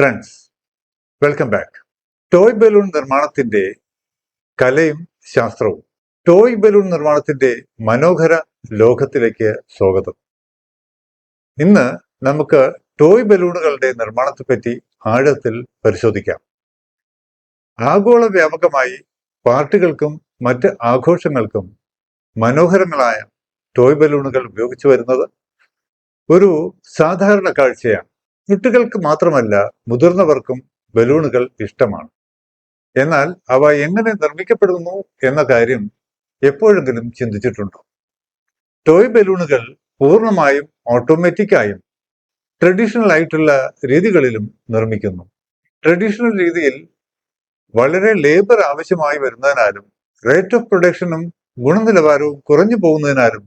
Friends welcome back toy balloon നിർമ്മാണത്തിന്റെ കലയും ശാസ്ത്രവും. ടോയ് ബലൂൺ നിർമ്മാണത്തിന്റെ മനോഹര ലോകത്തിലേക്ക് സ്വാഗതം. ഇന്ന് നമുക്ക് ടോയ് ബലൂണുകളുടെ നിർമ്മാണത്തെപ്പറ്റി ആഴത്തിൽ പരിശോധിക്കാം. ആഗോള വ്യാപകമായി പാർട്ടികൾക്കും മറ്റ് ആഘോഷങ്ങൾക്കും മനോഹരങ്ങളായ ടോയ് ബലൂണുകൾ ഉപയോഗിച്ചു വരുന്നത് ഒരു സാധാരണ കാഴ്ചയാണ്. കുട്ടികൾക്ക് മാത്രമല്ല മുതിർന്നവർക്കും ബലൂണുകൾ ഇഷ്ടമാണ്. എന്നാൽ അവ എങ്ങനെ നിർമ്മിക്കപ്പെടുന്നു എന്ന കാര്യം എപ്പോഴെങ്കിലും ചിന്തിച്ചിട്ടുണ്ടോ? ടോയ് ബലൂണുകൾ പൂർണമായും ഓട്ടോമാറ്റിക്കായും ട്രഡീഷണൽ ആയിട്ടുള്ള രീതികളിലും നിർമ്മിക്കുന്നു. ട്രഡീഷണൽ രീതിയിൽ വളരെ ലേബർ ആവശ്യമായി വരുന്നതിനാലും റേറ്റ് ഓഫ് പ്രൊഡക്ഷനും ഗുണനിലവാരവും കുറഞ്ഞു പോകുന്നതിനാലും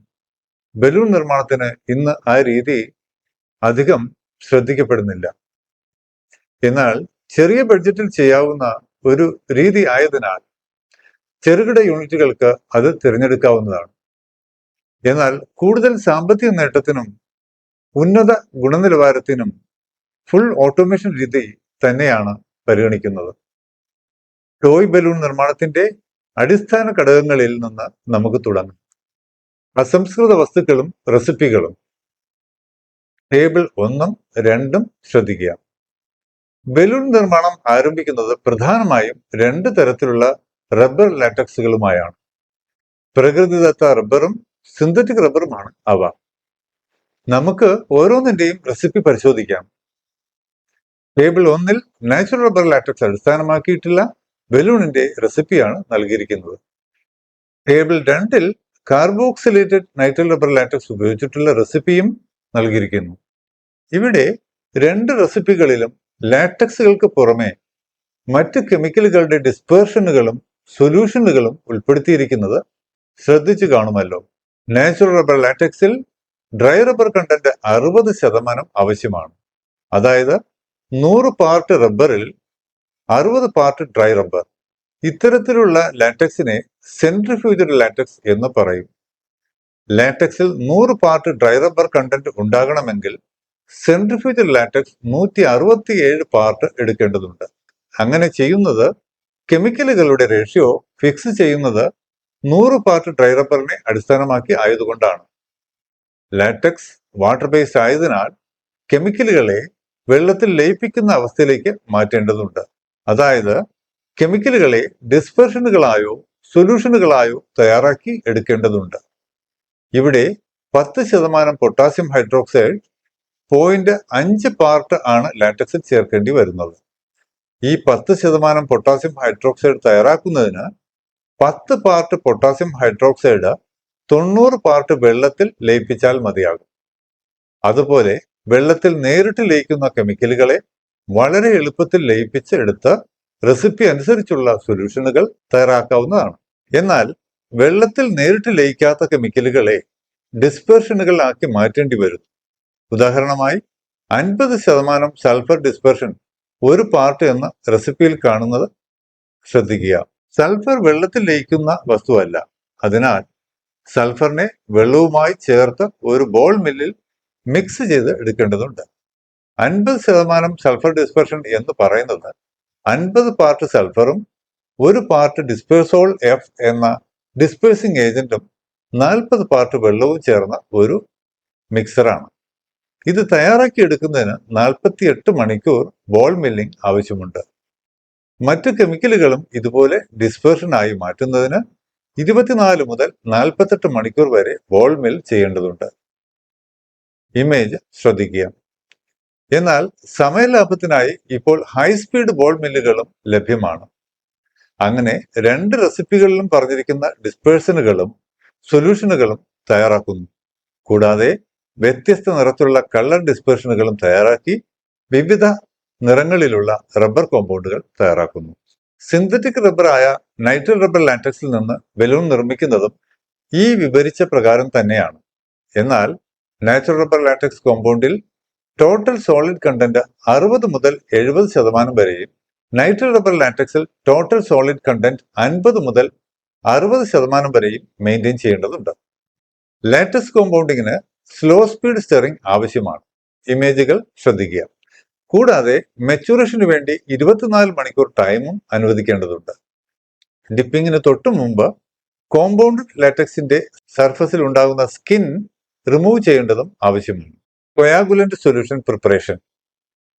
ബലൂൺ നിർമ്മാണത്തിന് ഇന്ന് ആ രീതി അധികം ശ്രദ്ധിക്കപ്പെടുന്നില്ല. എന്നാൽ ചെറിയ ബഡ്ജറ്റിൽ ചെയ്യാവുന്ന ഒരു രീതി ആയതിനാൽ ചെറുകിട യൂണിറ്റുകൾക്ക് അത് തിരഞ്ഞെടുക്കാവുന്നതാണ്. എന്നാൽ കൂടുതൽ സാമ്പത്തിക നേട്ടത്തിനും ഉന്നത ഗുണനിലവാരത്തിനും ഫുൾ ഓട്ടോമേഷൻ രീതി തന്നെയാണ് പരിഗണിക്കുന്നത്. ടോയ് ബലൂൺ നിർമ്മാണത്തിന്റെ അടിസ്ഥാന ഘടകങ്ങളിൽ നിന്ന് നമുക്ക് തുടങ്ങാം. അസംസ്കൃത വസ്തുക്കളും റെസിപ്പികളും ടേബിൾ ഒന്നും രണ്ടും ശ്രദ്ധിക്കുക. ബലൂൺ നിർമ്മാണം ആരംഭിക്കുന്നത് പ്രധാനമായും രണ്ട് തരത്തിലുള്ള റബ്ബർ ലാറ്റക്സുകളുമായാണ്. പ്രകൃതിദത്ത റബ്ബറും സിന്തറ്റിക് റബ്ബറുമാണ് അവ. നമുക്ക് ഓരോന്നിന്റെയും റെസിപ്പി പരിശോധിക്കാം. ടേബിൾ ഒന്നിൽ നാച്ചുറൽ റബ്ബർ ലാറ്റക്സ് അടിസ്ഥാനമാക്കിയിട്ടുള്ള ബലൂണിന്റെ റെസിപ്പിയാണ് നൽകിയിരിക്കുന്നത്. ടേബിൾ രണ്ടിൽ കാർബോക്സിലേറ്റഡ് നൈട്രൽ റബ്ബർ ലാറ്റക്സ് ഉപയോഗിച്ചിട്ടുള്ള റെസിപ്പിയും നൽകിയിരിക്കുന്നു. ഇവിടെ രണ്ട് റെസിപ്പികളിലും ലാറ്റക്സുകൾക്ക് പുറമെ മറ്റ് കെമിക്കലുകളുടെ ഡിസ്പേർഷനുകളും സൊല്യൂഷനുകളും ഉൾപ്പെടുത്തിയിരിക്കുന്നത് ശ്രദ്ധിച്ചു കാണുമല്ലോ. നാച്ചുറൽ റബ്ബർ ലാറ്റക്സിൽ ഡ്രൈ റബ്ബർ കണ്ടന്റ് അറുപത് ശതമാനം ആവശ്യമാണ്. അതായത് നൂറ് പാർട്ട് റബ്ബറിൽ അറുപത് പാർട്ട് ഡ്രൈ റബ്ബർ ഇത്തരത്തിലുള്ള ലാറ്റക്സിനെ സെൻട്രിഫ്യൂജഡ് ലാറ്റക്സ് എന്ന് പറയും. ലാറ്റക്സിൽ നൂറ് പാർട്ട് ഡ്രൈ റബ്ബർ കണ്ടന്റ് ഉണ്ടാകണമെങ്കിൽ സെൻട്രിഫ്യൂജൽ ലാറ്റക്സ് നൂറ്റി അറുപത്തിയേഴ് പാർട്ട് എടുക്കേണ്ടതുണ്ട്. അങ്ങനെ ചെയ്യുന്നത് കെമിക്കലുകളുടെ റേഷ്യോ ഫിക്സ് ചെയ്യുന്നത് നൂറ് പാർട്ട് ഡ്രൈ റബ്ബറിനെ അടിസ്ഥാനമാക്കി ആയതുകൊണ്ടാണ്. ലാറ്റക്സ് വാട്ടർ ബേസ്ഡ് ആയതിനാൽ കെമിക്കലുകളെ വെള്ളത്തിൽ ലയിപ്പിക്കുന്ന അവസ്ഥയിലേക്ക് മാറ്റേണ്ടതുണ്ട്. അതായത് കെമിക്കലുകളെ ഡിസ്പെർഷനുകളായോ സൊല്യൂഷനുകളായോ തയ്യാറാക്കി എടുക്കേണ്ടതുണ്ട്. ഇവിടെ പത്ത് ശതമാനം പൊട്ടാസ്യം ഹൈഡ്രോക്സൈഡ് പോയിന്റ് അഞ്ച് പാർട്ട് ആണ് ലാറ്റക്സിൽ ചേർക്കേണ്ടി വരുന്നത്. ഈ പത്ത് ശതമാനം പൊട്ടാസ്യം ഹൈഡ്രോക്സൈഡ് തയ്യാറാക്കുന്നതിന് പത്ത് പാർട്ട് പൊട്ടാസ്യം ഹൈഡ്രോക്സൈഡ് തൊണ്ണൂറ് പാർട്ട് വെള്ളത്തിൽ ലയിപ്പിച്ചാൽ മതിയാകും. അതുപോലെ വെള്ളത്തിൽ നേരിട്ട് ലയിക്കുന്ന കെമിക്കലുകളെ വളരെ എളുപ്പത്തിൽ ലയിപ്പിച്ച് എടുത്ത് റെസിപ്പി അനുസരിച്ചുള്ള സൊല്യൂഷനുകൾ തയ്യാറാക്കാവുന്നതാണ്. എന്നാൽ വെള്ളത്തിൽ നേരിട്ട് ലയിക്കാത്ത കെമിക്കലുകളെ ഡിസ്പെർഷനുകളാക്കി മാറ്റേണ്ടി വരുന്നു ഉദാഹരണമായി അൻപത് ശതമാനം സൾഫർ ഡിസ്പെർഷൻ ഒരു പാർട്ട് എന്ന റെസിപ്പിയിൽ കാണുന്നത് ശ്രദ്ധിക്കുക. സൾഫർ വെള്ളത്തിൽ ലയിക്കുന്ന വസ്തുവല്ല. അതിനാൽ സൾഫറിനെ വെള്ളവുമായി ചേർത്ത് ഒരു ബോൾ മില്ലിൽ മിക്സ് ചെയ്ത് എടുക്കേണ്ടതുണ്ട്. അൻപത് ശതമാനം സൾഫർ ഡിസ്പെർഷൻ എന്ന് പറയുന്നത് അൻപത് പാർട്ട് സൾഫറും ഒരു പാർട്ട് ഡിസ്പേഴ്സോൾ എഫ് എന്ന ഡിസ്പേഴ്സിംഗ് ഏജന്റും നാൽപ്പത് പാർട്ട് വെള്ളവും ചേർന്ന ഒരു മിക്സറാണ്. ഇത് തയ്യാറാക്കി എടുക്കുന്നതിന് നാൽപ്പത്തി എട്ട് മണിക്കൂർ ബോൾ മില്ലിംഗ് ആവശ്യമുണ്ട്. മറ്റു കെമിക്കലുകളും ഇതുപോലെ ഡിസ്പേർഷൻ ആയി മാറ്റുന്നതിന് ഇരുപത്തിനാല് മുതൽ നാൽപ്പത്തെട്ട് മണിക്കൂർ വരെ ബോൾ മിൽ ചെയ്യേണ്ടതുണ്ട്. ഇമേജ് ശ്രദ്ധിക്കുക. എന്നാൽ സമയലാഭത്തിനായി ഇപ്പോൾ ഹൈ സ്പീഡ് ബോൾ മില്ലുകളും ലഭ്യമാണ്. അങ്ങനെ രണ്ട് റെസിപ്പികളിലും പറഞ്ഞിരിക്കുന്ന ഡിസ്പേഴ്സനുകളും സൊല്യൂഷനുകളും തയ്യാറാക്കുന്നു. കൂടാതെ വ്യത്യസ്ത നിറത്തിലുള്ള കളർ ഡിസ്പെർഷനുകളും തയ്യാറാക്കി വിവിധ നിറങ്ങളിലുള്ള റബ്ബർ കോമ്പൗണ്ടുകൾ തയ്യാറാക്കുന്നു. സിന്തറ്റിക് റബ്ബറായ നൈട്രൽ റബ്ബർ ലാറ്റക്സിൽ നിന്ന് ബലൂൺ നിർമ്മിക്കുന്നതും ഈ വിവരിച്ച പ്രകാരം തന്നെയാണ്. എന്നാൽ നാച്ചുറൽ റബ്ബർ ലാറ്റക്സ് കോമ്പൗണ്ടിൽ ടോട്ടൽ സോളിഡ് കണ്ടന്റ് അറുപത് മുതൽ എഴുപത് ശതമാനം വരെയും നൈട്രൽ റബ്ബർ ലാറ്റക്സിൽ ടോട്ടൽ സോളിഡ് കണ്ടന്റ് അൻപത് മുതൽ അറുപത് ശതമാനം വരെയും മെയിന്റെയിൻ ചെയ്യേണ്ടതുണ്ട്. ലാറ്റക്സ് കോമ്പൗണ്ടിങ്ങിന് സ്ലോ സ്പീഡ് സ്റ്റെറിംഗ് ആവശ്യമാണ്. ഇമേജുകൾ ശ്രദ്ധിക്കുക. കൂടാതെ മെച്ചുറേഷന് വേണ്ടി ഇരുപത്തിനാല് മണിക്കൂർ ടൈമും അനുവദിക്കേണ്ടതുണ്ട്. ഡിപ്പിങ്ങിന് തൊട്ടു മുമ്പ് കോമ്പൗണ്ട് ലാറ്റക്സിന്റെ സർഫസിൽ ഉണ്ടാകുന്ന സ്കിൻ റിമൂവ് ചെയ്യേണ്ടതും ആവശ്യമാണ്. കൊയാഗുലന്റ് സൊല്യൂഷൻ പ്രിപ്പറേഷൻ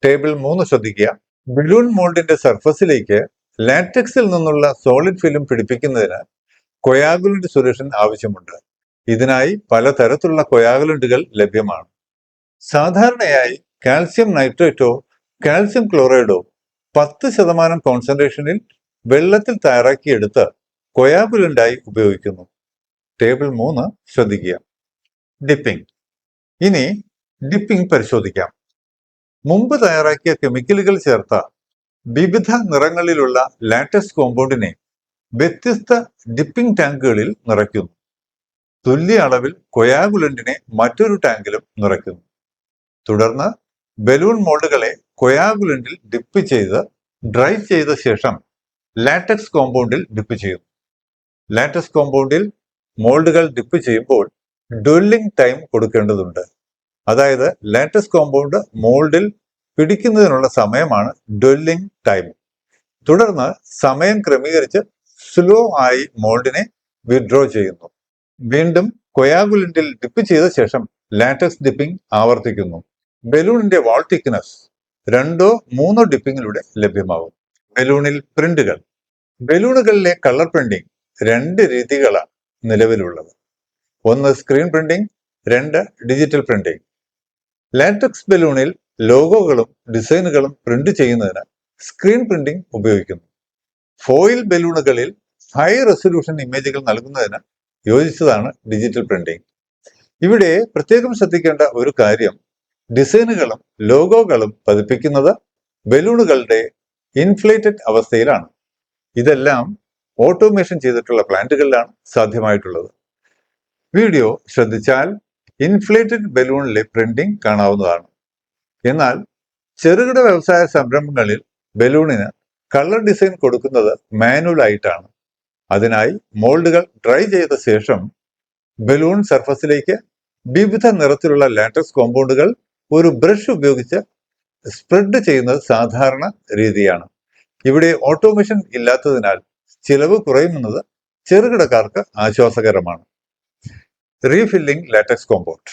ടേബിൾ മൂന്ന് ശ്രദ്ധിക്കുക. ബലൂൺ മോൾഡിന്റെ സർഫസിലേക്ക് ലാറ്റക്സിൽ നിന്നുള്ള സോളിഡ് ഫിലിം പിടിപ്പിക്കുന്നതിന് കൊയാഗുലന്റ് സൊല്യൂഷൻ ആവശ്യമുണ്ട്. ഇതിനായി പലതരത്തിലുള്ള കൊയാഗുലന്റുകൾ ലഭ്യമാണ്. സാധാരണയായി കാൽസ്യം നൈട്രേറ്റോ കാൽസ്യം ക്ലോറൈഡോ പത്ത് ശതമാനം കോൺസെൻട്രേഷനിൽ വെള്ളത്തിൽ തയ്യാറാക്കിയെടുത്ത് കൊയാബുലന്റായി ഉപയോഗിക്കുന്നു. ടേബിൾ മൂന്ന് ശ്രദ്ധിക്കുക. ഡിപ്പിംഗ്. ഇനി ഡിപ്പിംഗ് പരിശോധിക്കാം. മുമ്പ് തയ്യാറാക്കിയ കെമിക്കലുകൾ ചേർത്ത വിവിധ നിറങ്ങളിലുള്ള ലാറ്റസ് കോമ്പൗണ്ടിനെ വ്യത്യസ്ത ഡിപ്പിംഗ് ടാങ്കുകളിൽ നിറയ്ക്കുന്നു. തുല്യ അളവിൽ കൊയാഗുലന്റിനെ മറ്റൊരു ടാങ്കിലും നിറയ്ക്കുന്നു. തുടർന്ന് ബലൂൺ മോൾഡുകളെ കൊയാഗുലന്റിൽ ഡിപ്പ് ചെയ്ത് ഡ്രൈ ചെയ്ത ശേഷം ലാറ്റക്സ് കോമ്പൗണ്ടിൽ ഡിപ്പ് ചെയ്യുന്നു. ലാറ്റക്സ് കോമ്പൗണ്ടിൽ മോൾഡുകൾ ഡിപ്പ് ചെയ്യുമ്പോൾ ഡ്വെല്ലിംഗ് ടൈം കൊടുക്കേണ്ടതുണ്ട്. അതായത് ലാറ്റക്സ് കോമ്പൗണ്ട് മോൾഡിൽ പിടിക്കുന്നതിനുള്ള സമയമാണ് ഡ്വെല്ലിംഗ് ടൈം. തുടർന്ന് സമയം ക്രമീകരിച്ച് സ്ലോ ആയി മോൾഡിനെ വിഡ്രോ ചെയ്യുന്നു. വീണ്ടും കൊയാഗുലിന്റിൽ ഡിപ്പ് ചെയ്ത ശേഷം ലാറ്റക്സ് ഡിപ്പിംഗ് ആവർത്തിക്കുന്നു. ബലൂണിന്റെ വാൾ തിക്നെസ് രണ്ടോ മൂന്നോ ഡിപ്പിങ്ങിലൂടെ ലഭ്യമാകും. ബലൂണിൽ പ്രിന്റുകൾ. ബലൂണുകളിലെ കളർ പ്രിന്റിംഗ് രണ്ട് രീതികളാണ് നിലവിലുള്ളത്. ഒന്ന് സ്ക്രീൻ പ്രിന്റിംഗ് രണ്ട് ഡിജിറ്റൽ പ്രിന്റിംഗ് ലാറ്റക്സ് ബലൂണിൽ ലോഗോകളും ഡിസൈനുകളും പ്രിന്റ് ചെയ്യുന്നതിന് സ്ക്രീൻ പ്രിന്റിംഗ് ഉപയോഗിക്കുന്നു. ഫോയിൽ ബലൂണുകളിൽ ഹൈ റെസൊല്യൂഷൻ ഇമേജുകൾ നൽകുന്നതിന് യോജിച്ചതാണ് ഡിജിറ്റൽ പ്രിന്റിംഗ് ഇവിടെ പ്രത്യേകം ശ്രദ്ധിക്കേണ്ട ഒരു കാര്യം ഡിസൈനുകളും ലോഗോകളും പതിപ്പിക്കുന്നത് ബലൂണുകളുടെ ഇൻഫ്ലേറ്റഡ് അവസ്ഥയിലാണ്. ഇതെല്ലാം ഓട്ടോമേഷൻ ചെയ്തിട്ടുള്ള പ്ലാന്റുകളിലാണ് സാധ്യമായിട്ടുള്ളത്. വീഡിയോ ശ്രദ്ധിച്ചാൽ ഇൻഫ്ലേറ്റഡ് ബലൂണിലെ പ്രിന്റിംഗ് കാണാവുന്നതാണ്. എന്നാൽ ചെറുകിട വ്യവസായ സംരംഭങ്ങളിൽ ബലൂണിന് കളർ ഡിസൈൻ കൊടുക്കുന്നത് മാനുവൽ ആയിട്ടാണ്. അതിനായി മോൾഡുകൾ ഡ്രൈ ചെയ്ത ശേഷം ബലൂൺ സർഫസിലേക്ക് വിവിധ നിറത്തിലുള്ള ലാറ്റക്സ് കോമ്പൗണ്ടുകൾ ഒരു ബ്രഷ് ഉപയോഗിച്ച് സ്പ്രെഡ് ചെയ്യുന്നത് സാധാരണ രീതിയാണ്. ഇവിടെ ഓട്ടോമേഷൻ ഇല്ലാത്തതിനാൽ ചിലവ് കുറയുമെന്നത് ചെറുകിടക്കാർക്ക് ആശ്വാസകരമാണ്. Refilling latex compound.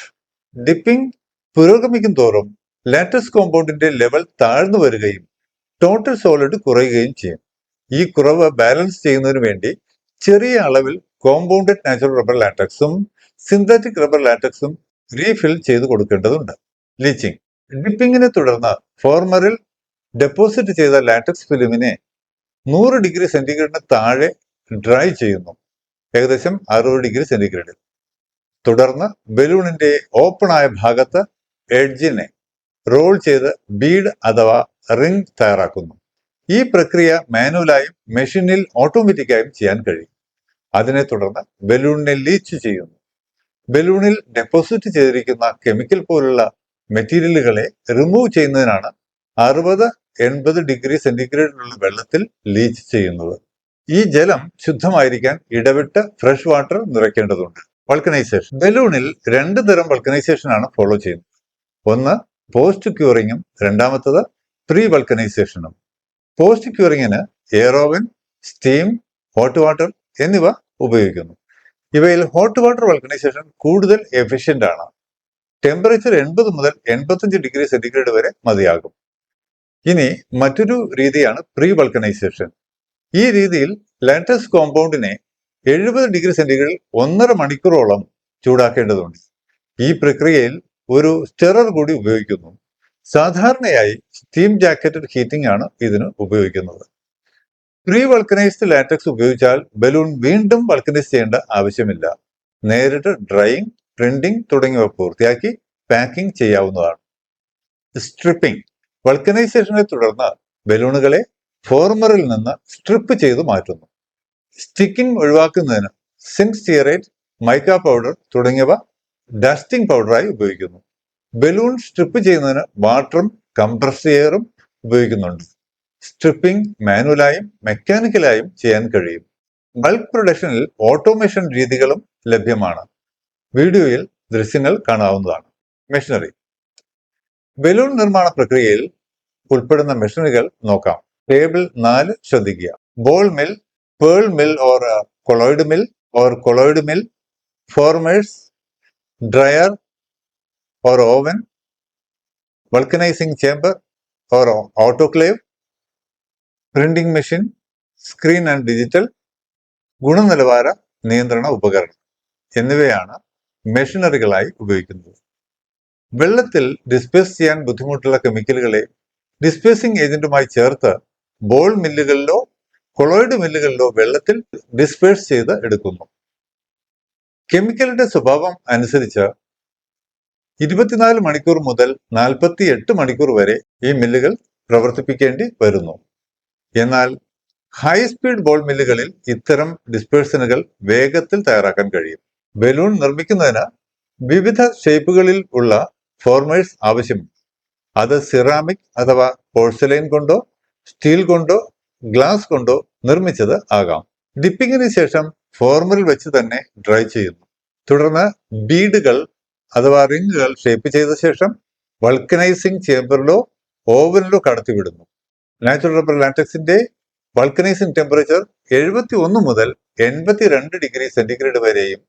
ഡിപ്പിംഗ് പുരോഗമിക്കും തോറും ലാറ്റക്സ് കോമ്പൗണ്ടിന്റെ ലെവൽ താഴ്ന്നു വരികയും ടോട്ടൽ സോളിഡ് കുറയുകയും ചെയ്യും. ഈ കുറവ് ബാലൻസ് ചെയ്യുന്നതിന് വേണ്ടി ചെറിയ അളവിൽ കോമ്പൗണ്ടഡ് നാച്ചുറൽ റബ്ബർ ലാറ്റക്സും സിന്തറ്റിക് റബ്ബർ ലാറ്റക്സും റീഫിൽ ചെയ്തു കൊടുക്കേണ്ടതുണ്ട്. ലീച്ചിങ് ഡിപ്പിങ്ങിനെ തുടർന്ന് ഫോർമറിൽ ഡെപ്പോസിറ്റ് ചെയ്ത ലാറ്റക്സ് ഫിലിമിനെ നൂറ് ഡിഗ്രി സെന്റിഗ്രേഡിന് താഴെ ഡ്രൈ ചെയ്യുന്നു. ഏകദേശം അറുപത് ഡിഗ്രി സെന്റിഗ്രേഡിൽ തുടർന്ന് ബലൂണിന്റെ ഓപ്പൺ ആയ ഭാഗത്ത് എഡ്ജിനെ റോൾ ചെയ്ത് ബീഡ് അഥവാ റിംഗ് തയ്യാറാക്കുന്നു. ഈ പ്രക്രിയ മാനുവലായും മെഷീനിൽ ഓട്ടോമാറ്റിക്കായും ചെയ്യാൻ കഴിയും. അതിനെ തുടർന്ന് ബലൂണിനെ ലീച്ച് ചെയ്യുന്നു. ബലൂണിൽ ഡെപ്പോസിറ്റ് ചെയ്തിരിക്കുന്ന കെമിക്കൽ പോലുള്ള മെറ്റീരിയലുകളെ റിമൂവ് ചെയ്യുന്നതിനാണ് അറുപത് എൺപത് ഡിഗ്രി സെന്റിഗ്രേഡിലുള്ള വെള്ളത്തിൽ ലീച്ച് ചെയ്യുന്നത്. ഈ ജലം ശുദ്ധമായിരിക്കാൻ ഇടവിട്ട് ഫ്രഷ് വാട്ടർ നിറയ്ക്കേണ്ടതുണ്ട്. വൾക്കനൈസേഷൻ ബലൂണിൽ രണ്ട് തരം വൾക്കനൈസേഷൻ ആണ് ഫോളോ ചെയ്യുന്നത്. ഒന്ന് പോസ്റ്റ് ക്യൂറിങ്ങും രണ്ടാമത്തത് പ്രീ വൾക്കനൈസേഷനും post ക്യൂറിങ്ങിന് air oven steam hot water എന്നിവ ഉപയോഗിക്കുന്നു. ഇവയിൽ ഹോട്ട് വാട്ടർ വൾക്കനൈസേഷൻ കൂടുതൽ എഫിഷ്യന്റ് ആണ്. ടെമ്പറേച്ചർ എൺപത് മുതൽ എൺപത്തഞ്ച് ഡിഗ്രി സെന്റിഗ്രേഡ് വരെ മതിയാകും. ഇനി മറ്റൊരു രീതിയാണ് പ്രീ വൾക്കനൈസേഷൻ ഈ രീതിയിൽ ലാറ്റസ് കോമ്പൗണ്ടിനെ എഴുപത് ഡിഗ്രി സെന്റിഗ്രേഡിൽ ഒന്നര മണിക്കൂറോളം ചൂടാക്കേണ്ടതുണ്ട്. ഈ പ്രക്രിയയിൽ ഒരു സ്റ്റെറർ കൂടി ഉപയോഗിക്കുന്നു. സാധാരണയായി സ്റ്റീം ജാക്കറ്റഡ് ഹീറ്റിംഗ് ആണ് ഇതിന് ഉപയോഗിക്കുന്നത്. പ്രീ വൾക്കനൈസ്ഡ് ലാറ്റക്സ് ഉപയോഗിച്ചാൽ ബലൂൺ വീണ്ടും വൾക്കനൈസ് ചെയ്യേണ്ട ആവശ്യമില്ല. നേരിട്ട് ഡ്രൈയിങ് പ്രിന്റിംഗ് തുടങ്ങിയവ പൂർത്തിയാക്കി പാക്കിംഗ് ചെയ്യാവുന്നതാണ്. സ്ട്രിപ്പിംഗ് വൾക്കനൈസേഷനെ തുടർന്ന് ബലൂണുകളെ ഫോർമറിൽ നിന്ന് സ്ട്രിപ്പ് ചെയ്ത് മാറ്റുന്നു. സ്റ്റിക്കിംഗ് ഒഴിവാക്കുന്നതിന് സിങ്ക് സ്റ്റിയറേറ്റ് മൈക്ക പൗഡർ തുടങ്ങിയവ ഡസ്റ്റിംഗ് പൗഡറായി ഉപയോഗിക്കുന്നു. ബലൂൺ സ്ട്രിപ്പ് ചെയ്യുന്നതിന് വാട്ടറും കംപ്രസ് എയറും ഉപയോഗിക്കുന്നുണ്ട്. സ്ട്രിപ്പിംഗ് മാനുവലായും മെക്കാനിക്കലായും ചെയ്യാൻ കഴിയും. ബൾക്ക് പ്രൊഡക്ഷനിൽ ഓട്ടോമേഷൻ രീതികളും ലഭ്യമാണ്. വീഡിയോയിൽ ദൃശ്യങ്ങൾ കാണാവുന്നതാണ്. മെഷീനറി. ബലൂൺ നിർമ്മാണ പ്രക്രിയയിൽ ഉൾപ്പെടുന്ന മെഷീനുകൾ നോക്കാം. ടേബിൾ നാല് ശ്രദ്ധിക്കുക. Ball mill pearl mill or colloid mill or colloid mill formers dryer or oven vulcanizing chamber or autoclave printing machine, screen and digital ഗുണനിലവാര നിയന്ത്രണ ഉപകരണം എന്നിവയാണ് മെഷീനറികളായി ഉപയോഗിക്കുന്നത്. വെള്ളത്തിൽ ഡിസ്പേസ് ചെയ്യാൻ ബുദ്ധിമുട്ടുള്ള കെമിക്കലുകളെ ഡിസ്പേസിംഗ് ഏജന്റുമായി ചേർത്ത് ബോൾ മില്ലുകളിലോ കൊളോയിഡ് മില്ലുകളിലോ വെള്ളത്തിൽ ഡിസ്പേഴ്സ് ചെയ്ത് എടുക്കുന്നു. കെമിക്കലിന്റെ സ്വഭാവം അനുസരിച്ച് ഇരുപത്തിനാല് മണിക്കൂർ മുതൽ നാൽപ്പത്തി എട്ട് മണിക്കൂർ വരെ ഈ മില്ലുകൾ പ്രവർത്തിപ്പിക്കേണ്ടി വരുന്നു. എന്നാൽ ഹൈ സ്പീഡ് ബോൾ മില്ലുകളിൽ ഇത്തരം ഡിസ്പേഴ്സനുകൾ വേഗത്തിൽ തയ്യാറാക്കാൻ കഴിയും. ബലൂൺ നിർമ്മിക്കുന്നതിന് വിവിധ ഷേപ്പുകളിൽ ഉള്ള ഫോർമേഴ്സ് ആവശ്യമുണ്ട്. അത് സിറാമിക് അഥവാ പോഴ്സലൈൻ കൊണ്ടോ സ്റ്റീൽ കൊണ്ടോ ഗ്ലാസ് കൊണ്ടോ നിർമ്മിച്ചത് ആകാം. ഡിപ്പിങ്ങിന് ശേഷം ഫോർമറിൽ വെച്ച് തന്നെ ഡ്രൈ ചെയ്യുന്നു. തുടർന്ന് ബീഡുകൾ അഥവാ റിങ്ങുകൾ ഷേപ്പ് ചെയ്ത ശേഷം വൾക്കനൈസിംഗ് ചേംബറിലോ ഓവനിലോ കടത്തിവിടുന്നു. നാച്ചുറൽ റബ്ബർ ലാറ്റക്സിന്റെ വൾക്കനൈസിംഗ് ടെമ്പറേച്ചർ എഴുപത്തി ഒന്ന് മുതൽ എൺപത്തി രണ്ട് ഡിഗ്രി സെന്റിഗ്രേഡ് വരെയും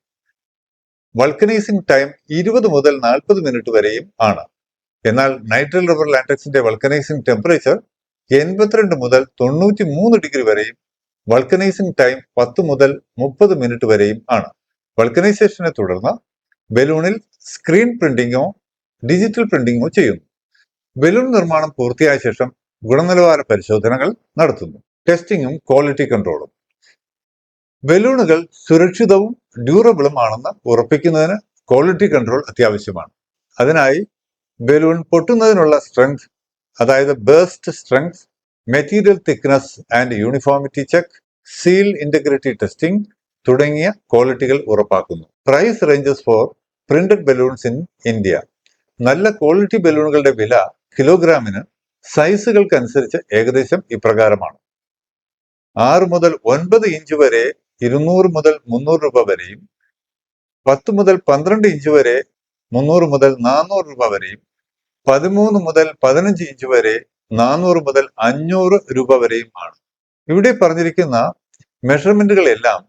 വൾക്കനൈസിംഗ് ടൈം ഇരുപത് മുതൽ നാൽപ്പത് മിനിറ്റ് വരെയും ആണ്. എന്നാൽ നൈട്രൽ റബ്ബർ ലാറ്റക്സിന്റെ വൾക്കനൈസിംഗ് ടെമ്പറേച്ചർ എൺപത്തിരണ്ട് മുതൽ തൊണ്ണൂറ്റി മൂന്ന് ഡിഗ്രി വരെയും വൾക്കനൈസിംഗ് ടൈം പത്ത് മുതൽ മുപ്പത് മിനിറ്റ് വരെയും ആണ്. വൾക്കനൈസേഷനെ തുടർന്ന് ബലൂണിൽ സ്ക്രീൻ പ്രിന്റിങ്ങോ ഡിജിറ്റൽ പ്രിന്റിങ്ങോ ചെയ്യുന്നു. ബലൂൺ നിർമ്മാണം പൂർത്തിയായ ശേഷം ഗുണനിലവാര പരിശോധനകൾ നടത്തുന്നു. ടെസ്റ്റിങ്ങും ക്വാളിറ്റി കൺട്രോളും ബലൂണുകൾ സുരക്ഷിതവും ഡ്യൂറബിളും ആണെന്ന് ഉറപ്പിക്കുന്നതിന് ക്വാളിറ്റി കൺട്രോൾ അത്യാവശ്യമാണ്. അതിനായി ബലൂൺ പൊട്ടുന്നതിനുള്ള സ്ട്രെങ്ത് അതായത് burst strength material thickness and uniformity check seal integrity testing തുടങ്ങിയ ക്വാളിറ്റികൾ ഉറപ്പാക്കുന്നു. Price ranges for printed balloons in India നല്ല ക്വാളിറ്റി ബലൂണുകളുടെ വില കിലോഗ്രാമിന് സൈസുകൾക്കനുസരിച്ച് ഏകദേശം ഇപ്രകാരമാണ്. ആറ് മുതൽ ഒൻപത് ഇഞ്ച് വരെ ഇരുന്നൂറ് മുതൽ മുന്നൂറ് രൂപ വരെയും പത്ത് മുതൽ പന്ത്രണ്ട് ഇഞ്ച് വരെ മുന്നൂറ് മുതൽ നാനൂറ് രൂപ വരെയും പതിമൂന്ന് മുതൽ പതിനഞ്ച് ഇഞ്ച് വരെ നാനൂറ് മുതൽ അഞ്ഞൂറ് രൂപ വരെയും ആണ് ഇവിടെ പറഞ്ഞിരിക്കുന്ന മെഷർമെന്റുകളെല്ലാം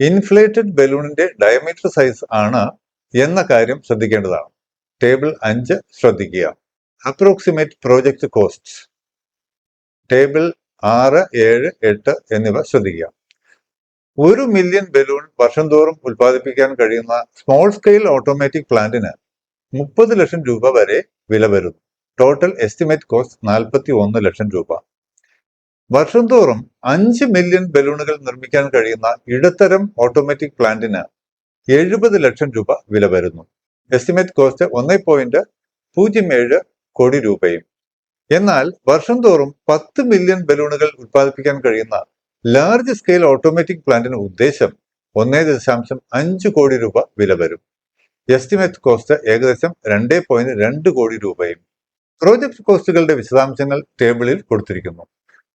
ഇൻഫ്ലേറ്റഡ് ബലൂണിന്റെ ഡയമീറ്റർ സൈസ് ആണ് എന്ന കാര്യം ശ്രദ്ധിക്കേണ്ടതാണ്. ടേബിൾ അഞ്ച് ശ്രദ്ധിക്കുക. Approximate project costs. ടേബിൾ ആറ് ഏഴ് എട്ട് എന്നിവ ശ്രദ്ധിക്കുക. ഒരു മില്യൺ ബലൂൺ വർഷം തോറും ഉൽപ്പാദിപ്പിക്കാൻ കഴിയുന്ന സ്മോൾ സ്കെയിൽ ഓട്ടോമാറ്റിക് പ്ലാന്റിന് മുപ്പത് ലക്ഷം രൂപ വരെ വില വരുന്നു ടോട്ടൽ എസ്റ്റിമേറ്റ് കോസ്റ്റ് നാൽപ്പത്തി ഒന്ന് ലക്ഷം രൂപ. വർഷം തോറും അഞ്ച് മില്യൺ ബലൂണുകൾ നിർമ്മിക്കാൻ കഴിയുന്ന ഇടത്തരം ഓട്ടോമാറ്റിക് പ്ലാന്റിന് എഴുപത് ലക്ഷം രൂപ വില വരുന്നു. എസ്റ്റിമേറ്റ് കോസ്റ്റ് ഒന്ന് പോയിന്റ് പൂജ്യം ഏഴ് കോടി രൂപയും. എന്നാൽ വർഷം തോറും പത്ത് മില്യൺ ബലൂണുകൾ ഉത്പാദിപ്പിക്കാൻ കഴിയുന്ന ലാർജ് സ്കെയിൽ ഓട്ടോമാറ്റിക് പ്ലാന്റിന് ഉദ്ദേശം ഒന്നേ ദശാംശം അഞ്ച് കോടി രൂപ വില വരും. എസ്റ്റിമേറ്റ് കോസ്റ്റ് ഏകദേശം രണ്ട് പോയിന്റ് രണ്ട് കോടി രൂപയും. പ്രോജക്ട് കോസ്റ്റുകളുടെ വിശദാംശങ്ങൾ ടേബിളിൽ കൊടുത്തിരിക്കുന്നു.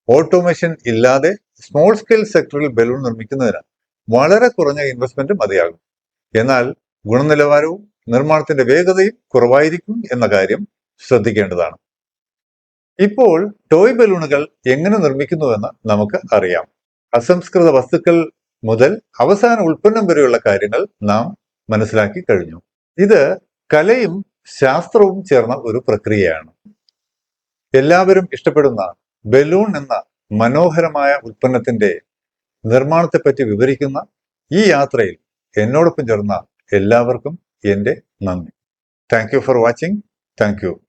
ഓട്ടോമേഷൻ ഇല്ലാതെ സ്മോൾ സ്കെയിൽ സെക്ടറിൽ ബലൂൺ നിർമ്മിക്കുന്നതിന് വളരെ കുറഞ്ഞ ഇൻവെസ്റ്റ്മെന്റ് മതിയാകും. എന്നാൽ ഗുണനിലവാരവും നിർമ്മാണത്തിന്റെ വേഗതയും കുറവായിരിക്കും എന്ന കാര്യം ശ്രദ്ധിക്കേണ്ടതാണ്. ഇപ്പോൾ ടോയ് ബലൂണുകൾ എങ്ങനെ നിർമ്മിക്കുന്നുവെന്ന് നമുക്ക് അറിയാം. അസംസ്കൃത വസ്തുക്കൾ മുതൽ അവസാന ഉൽപ്പന്നം വരെയുള്ള കാര്യങ്ങൾ നാം മനസ്സിലാക്കി കഴിഞ്ഞു. ഇത് കലയും ശാസ്ത്രവും ചേർന്ന ഒരു പ്രക്രിയയാണ്. എല്ലാവരും ഇഷ്ടപ്പെടുന്ന ബലൂൺ എന്ന മനോഹരമായ ഉൽപ്പന്നത്തിന്റെ നിർമ്മാണത്തെപ്പറ്റി വിവരിക്കുന്ന ഈ യാത്രയിൽ എന്നോടൊപ്പം ചേർന്ന എല്ലാവർക്കും എന്റെ നന്ദി. Thank you for watching thank you